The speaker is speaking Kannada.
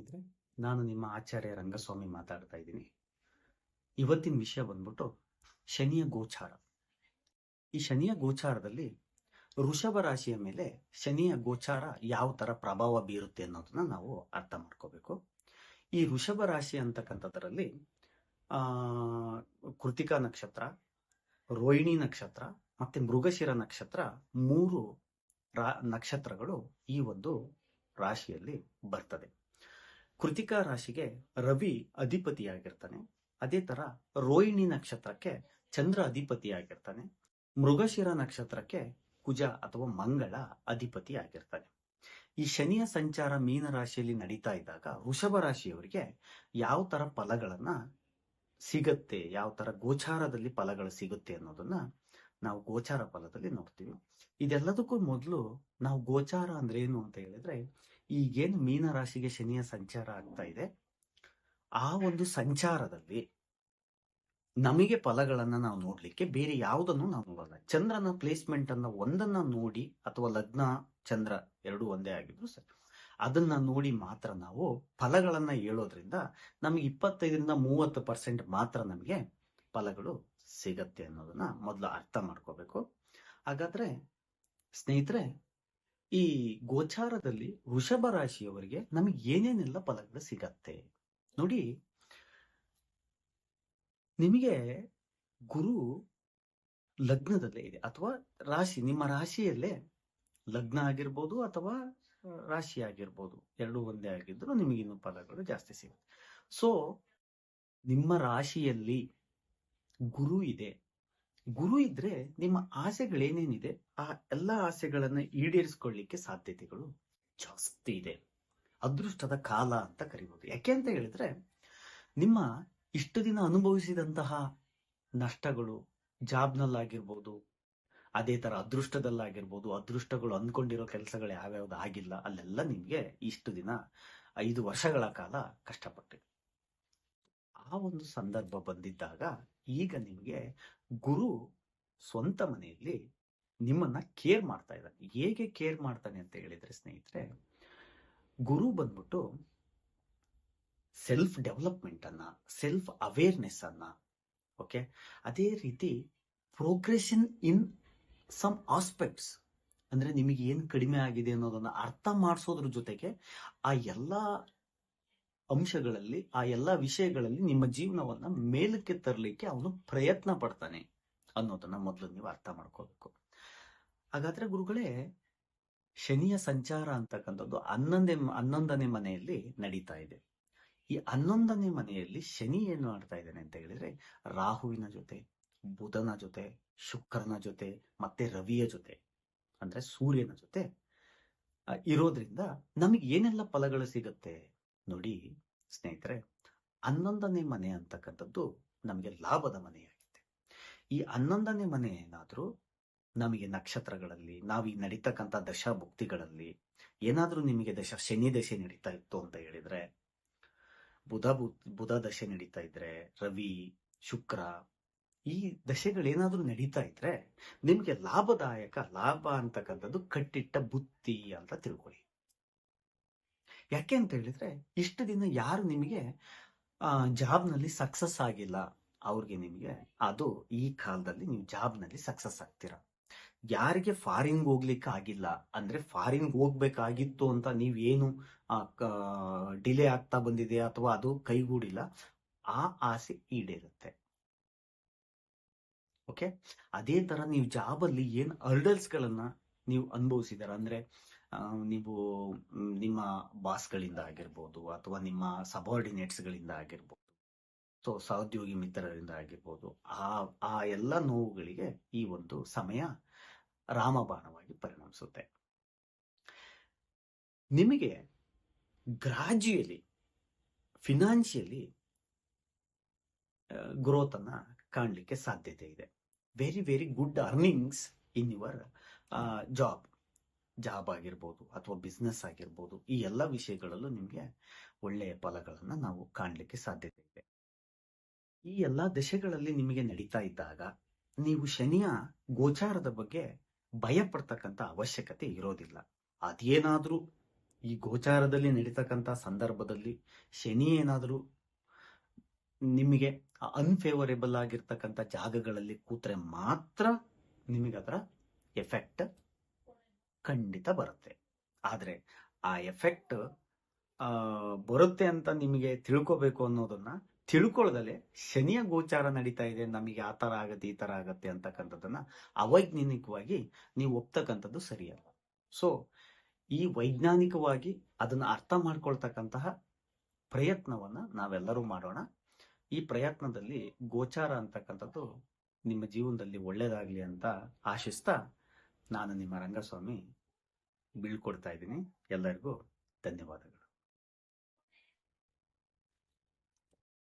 ಸ್ನೇಹಿತರೆ, ನಾನು ನಿಮ್ಮ ಆಚಾರ್ಯ ರಂಗಸ್ವಾಮಿ ಮಾತಾಡ್ತಾ ಇದ್ದೀನಿ. ಇವತ್ತಿನ ವಿಷಯ ಬಂದ್ಬಿಟ್ಟು ಶನಿಯ ಗೋಚಾರ. ಈ ಶನಿಯ ಗೋಚಾರದಲ್ಲಿ ವೃಷಭ ರಾಶಿಯ ಮೇಲೆ ಶನಿಯ ಗೋಚಾರ ಯಾವ ತರ ಪ್ರಭಾವ ಬೀರುತ್ತೆ ಅನ್ನೋದನ್ನ ನಾವು ಅರ್ಥ ಮಾಡ್ಕೋಬೇಕು. ಈ ವೃಷಭ ರಾಶಿ ಅಂತಕ್ಕಂಥದ್ರಲ್ಲಿ, ಆ, ಕೃತಿಕಾ ನಕ್ಷತ್ರ, ರೋಹಿಣಿ ನಕ್ಷತ್ರ ಮತ್ತೆ ಮೃಗಶಿರ ನಕ್ಷತ್ರ ಮೂರು ನಕ್ಷತ್ರಗಳು ಈ ಒಂದು ರಾಶಿಯಲ್ಲಿ ಬರ್ತದೆ. ಕೃತಿಕಾ ರಾಶಿಗೆ ರವಿ ಅಧಿಪತಿಯಾಗಿರ್ತಾನೆ. ಅದೇ ತರ ರೋಹಿಣಿ ನಕ್ಷತ್ರಕ್ಕೆ ಚಂದ್ರ ಅಧಿಪತಿಯಾಗಿರ್ತಾನೆ. ಮೃಗಶಿರ ನಕ್ಷತ್ರಕ್ಕೆ ಕುಜ ಅಥವಾ ಮಂಗಳ ಅಧಿಪತಿ ಆಗಿರ್ತಾನೆ ಈ ಶನಿಯ ಸಂಚಾರ ಮೀನ ರಾಶಿಯಲ್ಲಿ ನಡೀತಾ ಇದ್ದಾಗ ವೃಷಭ ರಾಶಿಯವರಿಗೆ ಯಾವ ತರ ಫಲಗಳನ್ನ ಸಿಗತ್ತೆ, ಯಾವ ತರ ಗೋಚಾರದಲ್ಲಿ ಫಲಗಳು ಸಿಗುತ್ತೆ ಅನ್ನೋದನ್ನ ನಾವು ಗೋಚಾರ ಫಲದಲ್ಲಿ ನೋಡ್ತೀವಿ. ಇದೆಲ್ಲದಕ್ಕೂ ಮೊದಲು ನಾವು ಗೋಚಾರ ಅಂದ್ರೆ ಏನು ಅಂತ ಹೇಳಿದ್ರೆ ಈಗೇನು ಮೀನ ರಾಶಿಗೆ ಶನಿಯ ಸಂಚಾರ ಆಗ್ತಾ ಇದೆ. ಆ ಒಂದು ಸಂಚಾರದಲ್ಲಿ ನಮಗೆ ಫಲಗಳನ್ನ ನಾವು ನೋಡ್ಲಿಕ್ಕೆ ಬೇರೆ ಯಾವುದನ್ನು ನಾವು ನೋಡಲ್ಲ. ಚಂದ್ರನ ಪ್ಲೇಸ್ಮೆಂಟ್ ಅನ್ನ ಒಂದನ್ನ ನೋಡಿ ಅಥವಾ ಲಗ್ನ, ಚಂದ್ರ ಎರಡು ಒಂದೇ ಆಗಿದ್ರು ಸರ್. ಅದನ್ನ ನೋಡಿ ಮಾತ್ರ ನಾವು ಫಲಗಳನ್ನ ಹೇಳೋದ್ರಿಂದ ನಮಗೆ ಇಪ್ಪತ್ತೈದರಿಂದ ಮೂವತ್ತು ಪರ್ಸೆಂಟ್ ಮಾತ್ರ ನಮಗೆ ಫಲಗಳು ಸಿಗತ್ತೆ ಅನ್ನೋದನ್ನ ಮೊದಲು ಅರ್ಥ ಮಾಡ್ಕೋಬೇಕು. ಹಾಗಾದ್ರೆ ಸ್ನೇಹಿತರೆ ಈ ಗೋಚಾರದಲ್ಲಿ ವೃಷಭ ರಾಶಿಯವರಿಗೆ ನಮಗೆ ಏನೇನೆಲ್ಲ ಫಲಗಳು ಸಿಗತ್ತೆ? ನೋಡಿ, ನಿಮಗೆ ಗುರು ಲಗ್ನದಲ್ಲೇ ಇದೆ. ಅಥವಾ ರಾಶಿ, ನಿಮ್ಮ ರಾಶಿಯಲ್ಲೇ ಲಗ್ನ ಆಗಿರ್ಬೋದು ಅಥವಾ ರಾಶಿ ಆಗಿರ್ಬೋದು. ಎರಡು ಒಂದೇ ಆಗಿದ್ರು ನಿಮಗೆ ಇನ್ನು ಫಲಗಳು ಜಾಸ್ತಿ ಸಿಗುತ್ತೆ. ಸೊ ನಿಮ್ಮ ರಾಶಿಯಲ್ಲಿ ಗುರು ಇದೆ. ಗುರು ಇದ್ರೆ ನಿಮ್ಮ ಆಸೆಗಳೇನೇನಿದೆ, ಆ ಎಲ್ಲ ಆಸೆಗಳನ್ನ ಈಡೇರಿಸ್ಕೊಳ್ಳಿಕ್ಕೆ ಸಾಧ್ಯತೆಗಳು ಜಾಸ್ತಿ ಇದೆ. ಅದೃಷ್ಟದ ಕಾಲ ಅಂತ ಕರಿಬಹುದು ಯಾಕೆ ಅಂತ ಹೇಳಿದ್ರೆ, ನಿಮ್ಮ ಇಷ್ಟು ದಿನ ಅನುಭವಿಸಿದಂತಹ ನಷ್ಟಗಳು ಜಾಬ್ನಲ್ಲಾಗಿರ್ಬೋದು, ಅದೇ ತರ ಅದೃಷ್ಟದಲ್ಲಾಗಿರ್ಬೋದು, ಅದೃಷ್ಟಗಳು ಅಂದ್ಕೊಂಡಿರೋ ಕೆಲಸಗಳು ಯಾವ್ಯಾವ್ದು ಆಗಿಲ್ಲ, ಅಲ್ಲೆಲ್ಲ ನಿಮ್ಗೆ ಇಷ್ಟು ದಿನ ಐದು ವರ್ಷಗಳ ಕಾಲ ಕಷ್ಟಪಟ್ಟಿದೆ. ಆ ಒಂದು ಸಂದರ್ಭ ಬಂದಿದ್ದಾಗ ಈಗ ನಿಮಗೆ ಗುರು ಸ್ವಂತ ಮನೆಯಲ್ಲಿ ನಿಮ್ಮನ್ನ ಕೇರ್ ಮಾಡ್ತಾ ಇದ್ದಾನೆ. ಹೇಗೆ ಕೇರ್ ಮಾಡ್ತಾನೆ ಅಂತ ಹೇಳಿದ್ರೆ ಸ್ನೇಹಿತರೆ, ಗುರು ಬಂದ್ಬಿಟ್ಟು ಸೆಲ್ಫ್ ಡೆವಲಪ್ಮೆಂಟ್ ಅನ್ನ ಸೆಲ್ಫ್ ಅವೇರ್ನೆಸ್ ಅನ್ನ ಓಕೆ ಅದೇ ರೀತಿ ಪ್ರೋಗ್ರೆಷನ್ ಇನ್ ಸಮ್ ಆಸ್ಪೆಕ್ಟ್ಸ್ ಅಂದ್ರೆ ನಿಮಗೆ ಏನ್ ಕಡಿಮೆ ಆಗಿದೆ ಅನ್ನೋದನ್ನ ಅರ್ಥ ಮಾಡಿಸೋದ್ರ ಜೊತೆಗೆ ಆ ಎಲ್ಲಾ ಅಂಶಗಳಲ್ಲಿ, ಆ ಎಲ್ಲಾ ವಿಷಯಗಳಲ್ಲಿ ನಿಮ್ಮ ಜೀವನವನ್ನ ಮೇಲಕ್ಕೆ ತರಲಿಕ್ಕೆ ಅವನು ಪ್ರಯತ್ನ ಪಡ್ತಾನೆ ಅನ್ನೋದನ್ನ ಮೊದಲು ನೀವು ಅರ್ಥ ಮಾಡ್ಕೋಬೇಕು. ಹಾಗಾದ್ರೆ ಗುರುಗಳೇ, ಶನಿಯ ಸಂಚಾರ ಅಂತಕ್ಕಂಥದ್ದು ಹನ್ನೊಂದೇ, ಹನ್ನೊಂದನೇ ಮನೆಯಲ್ಲಿ ನಡೀತಾ ಇದೆ. ಈ ಹನ್ನೊಂದನೇ ಮನೆಯಲ್ಲಿ ಶನಿ ಏನು ಮಾಡ್ತಾ ಇದ್ದಾನೆ ಅಂತ ಹೇಳಿದ್ರೆ, ರಾಹುವಿನ ಜೊತೆ, ಬುಧನ ಜೊತೆ, ಶುಕ್ರನ ಜೊತೆ, ಮತ್ತೆ ರವಿಯ ಜೊತೆ, ಅಂದ್ರೆ ಸೂರ್ಯನ ಜೊತೆ ಇರೋದ್ರಿಂದ ನಮಗೆ ಏನೆಲ್ಲ ಫಲಗಳು ಸಿಗುತ್ತೆ? ನೋಡಿ ಸ್ನೇಹಿತರೆ, ಹನ್ನೊಂದನೇ ಮನೆ ಅಂತಕ್ಕಂಥದ್ದು ನಮಗೆ ಲಾಭದ ಮನೆಯಾಗಿದೆ. ಈ ಹನ್ನೊಂದನೇ ಮನೆ ಏನಾದ್ರೂ ನಮಗೆ ನಕ್ಷತ್ರಗಳಲ್ಲಿ, ನಾವು ಈ ನಡೀತಕ್ಕಂಥ ದಶ ಭುಕ್ತಿಗಳಲ್ಲಿ ಏನಾದ್ರೂ ನಿಮಗೆ ದಶ, ಶನಿ ದಶೆ ನಡೀತಾ ಇತ್ತು ಅಂತ ಹೇಳಿದ್ರೆ, ಬುಧ ಬುಧ ದಶೆ ನಡೀತಾ ಇದ್ರೆ, ರವಿ, ಶುಕ್ರ, ಈ ದಶೆಗಳೇನಾದ್ರೂ ನಡೀತಾ ಇದ್ರೆ ನಿಮ್ಗೆ ಲಾಭದಾಯಕ, ಲಾಭ ಅಂತಕ್ಕಂಥದ್ದು ಕಟ್ಟಿಟ್ಟ ಬುತ್ತಿ ಅಂತ ತಿಳ್ಕೊಳ್ಳಿ. ಯಾಕೆ ಅಂತ ಹೇಳಿದ್ರೆ ಇಷ್ಟು ದಿನ ಯಾರು ನಿಮಗೆ ಜಾಬ್ನಲ್ಲಿ ಸಕ್ಸಸ್ ಆಗಿಲ್ಲ. ಅವ್ರಿಗೆ ನಿಮಗೆ ಅದು ಈ ಕಾಲದಲ್ಲಿ ನೀವು ಜಾಬ್ನಲ್ಲಿ ಸಕ್ಸಸ್ ಆಗ್ತೀರಾ. ಯಾರಿಗೆ ಫಾರಿನ್ ಹೋಗ್ಲಿಕ್ಕೆ ಆಗಿಲ್ಲ. ಅಂದ್ರೆ ಫಾರಿನ್ ಹೋಗ್ಬೇಕಾಗಿತ್ತು ಅಂತ ನೀವೇನು ಡಿಲೇ ಆಗ್ತಾ ಬಂದಿದೆ ಅಥವಾ ಅದು ಕೈಗೂಡಿಲ್ಲ. ಆ ಆಸೆ ಈಡೇರುತ್ತೆ. ಓಕೆ ಅದೇ ತರ ನೀವು ಜಾಬ್ ಅಲ್ಲಿ ಏನ್ ಹರ್ಡಲ್ಸ್ ಗಳನ್ನ ನೀವು ಅನುಭವಿಸಿದಾರ ಅಂದ್ರೆ ನೀವು, ನಿಮ್ಮ ಬಾಸ್ಗಳಿಂದ ಆಗಿರ್ಬೋದು ಅಥವಾ ನಿಮ್ಮ ಸಬಾರ್ಡಿನೇಟ್ಸ್ ಗಳಿಂದ ಆಗಿರ್ಬೋದು. ಸೊ ಸಹೋದ್ಯೋಗಿ ಮಿತ್ರರಿಂದ ಆಗಿರ್ಬೋದು. ಆ ಆ ಎಲ್ಲ ನೋವುಗಳಿಗೆ ಈ ಒಂದು ಸಮಯ ರಾಮಬಾಣವಾಗಿ ಪರಿಣಮಿಸುತ್ತೆ. ನಿಮಗೆ ಗ್ರಾಜ್ಯುಯಲಿ ಫಿನಾನ್ಷಿಯಲಿ ಗ್ರೋತ್ ಅನ್ನ ಕಾಣಲಿಕ್ಕೆ ಸಾಧ್ಯತೆ ಇದೆ. Very very good earnings in your job job ಆಗಿರ್ಬೋದು ಅಥವಾ ಬಿಸ್ನೆಸ್ ಆಗಿರ್ಬೋದು ಈ ಎಲ್ಲ ವಿಷಯಗಳಲ್ಲೂ ನಿಮಗೆ ಒಳ್ಳೆಯ ಫಲಗಳನ್ನು ನಾವು ಕಾಣಲಿಕ್ಕೆ ಸಾಧ್ಯತೆ ಇದೆ. ಈ ಎಲ್ಲ ದಶೆಗಳಲ್ಲಿ ನಿಮಗೆ ನಡೀತಾ ಇದ್ದಾಗ ನೀವು ಶನಿಯ ಗೋಚಾರದ ಬಗ್ಗೆ ಭಯ ಪಡ್ತಕ್ಕಂತ ಅವಶ್ಯಕತೆ ಇರೋದಿಲ್ಲ. ಅದೇನಾದರೂ ಈ ಗೋಚಾರದಲ್ಲಿ ನಡೀತಕ್ಕಂಥ ಸಂದರ್ಭದಲ್ಲಿ ಶನಿ ಏನಾದರೂ ನಿಮಗೆ ಅನ್ಫೇವರೇಬಲ್ ಆಗಿರ್ತಕ್ಕಂಥ ಜಾಗಗಳಲ್ಲಿ ಕೂತ್ರೆ ಮಾತ್ರ ನಿಮಗೆ ಅದರ ಎಫೆಕ್ಟ್ ಖಂಡಿತ ಬರುತ್ತೆ. ಆದರೆ ಆ ಎಫೆಕ್ಟ್ ಬರುತ್ತೆ ಅಂತ ನಿಮಗೆ ತಿಳ್ಕೋಬೇಕು ಅನ್ನೋದನ್ನ ತಿಳ್ಕೊಳ್ಳದಲೆ ಶನಿಯ ಗೋಚಾರ ನಡೀತಾ ಇದೆ, ನಮಗೆ ಆ ತರ ಆಗತ್ತೆ, ಈ ತರ ಆಗತ್ತೆ ಅಂತಕ್ಕಂಥದ್ದನ್ನ ಅವೈಜ್ಞಾನಿಕವಾಗಿ ನೀವು ಒಪ್ತಕ್ಕಂಥದ್ದು ಸರಿಯಲ್ಲ. ಸೊ ಈ ವೈಜ್ಞಾನಿಕವಾಗಿ ಅದನ್ನ ಅರ್ಥ ಮಾಡ್ಕೊಳ್ತಕ್ಕಂತಹ ಪ್ರಯತ್ನವನ್ನ ನಾವೆಲ್ಲರೂ ಮಾಡೋಣ. ಈ ಪ್ರಯತ್ನದಲ್ಲಿ ಗೋಚಾರ ಅಂತಕ್ಕಂಥದ್ದು ನಿಮ್ಮ ಜೀವನದಲ್ಲಿ ಒಳ್ಳೇದಾಗ್ಲಿ ಅಂತ ಆಶಿಸ್ತಾ ನಾನು ನಿಮ್ಮ ರಂಗಸ್ವಾಮಿ ಬೀಳ್ಕೊಡ್ತಾ ಇದ್ದೀನಿ. ಎಲ್ಲರಿಗೂ ಧನ್ಯವಾದಗಳು.